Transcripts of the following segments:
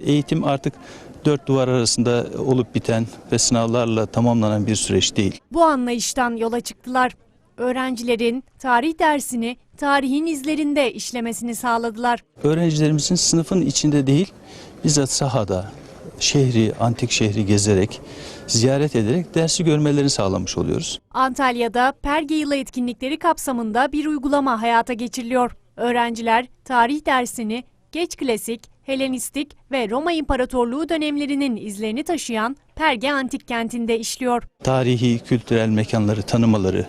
Eğitim artık dört duvar arasında olup biten ve sınavlarla tamamlanan bir süreç değil. Bu anlayıştan yola çıktılar. Öğrencilerin tarih dersini tarihin izlerinde işlemesini sağladılar. Öğrencilerimizin sınıfın içinde değil, bizzat sahada, şehri, antik şehri gezerek, ziyaret ederek dersi görmelerini sağlamış oluyoruz. Antalya'da Perge Yılı etkinlikleri kapsamında bir uygulama hayata geçiriliyor. Öğrenciler tarih dersini geç klasik, Helenistik ve Roma İmparatorluğu dönemlerinin izlerini taşıyan Perge Antik Kenti'nde işliyor. Tarihi, kültürel mekanları tanımaları,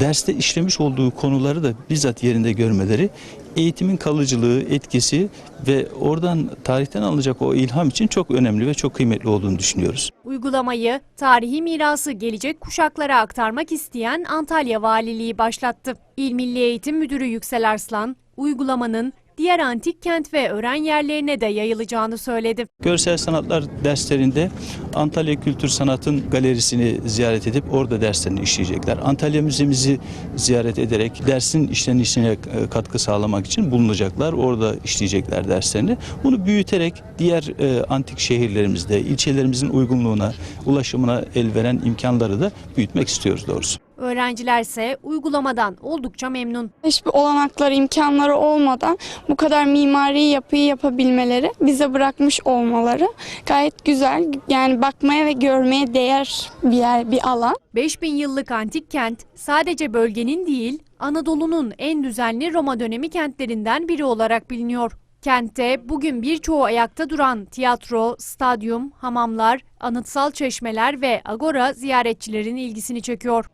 derste işlemiş olduğu konuları da bizzat yerinde görmeleri, eğitimin kalıcılığı, etkisi ve oradan tarihten alınacak o ilham için çok önemli ve çok kıymetli olduğunu düşünüyoruz. Uygulamayı tarihi mirası gelecek kuşaklara aktarmak isteyen Antalya Valiliği başlattı. İl Milli Eğitim Müdürü Yüksel Arslan, uygulamanın diğer antik kent ve öğren yerlerine de yayılacağını söyledi. Görsel sanatlar derslerinde Antalya Kültür Sanat'ın galerisini ziyaret edip orada derslerini işleyecekler. Antalya Müzemizi ziyaret ederek dersin işlenişine katkı sağlamak için bulunacaklar. Orada işleyecekler derslerini. Bunu büyüterek diğer e, antik şehirlerimizde, ilçelerimizin uygunluğuna, ulaşımına el veren imkanları da büyütmek istiyoruz doğrusu. Öğrenciler ise uygulamadan oldukça memnun. Hiçbir olanakları, imkanları olmadan bu kadar mimari yapıyı yapabilmeleri, bize bırakmış olmaları gayet güzel. Yani bakmaya ve görmeye değer bir yer, bir alan. 5000 yıllık antik kent sadece bölgenin değil, Anadolu'nun en düzenli Roma dönemi kentlerinden biri olarak biliniyor. Kentte bugün birçoğu ayakta duran tiyatro, stadyum, hamamlar, anıtsal çeşmeler ve agora ziyaretçilerin ilgisini çekiyor.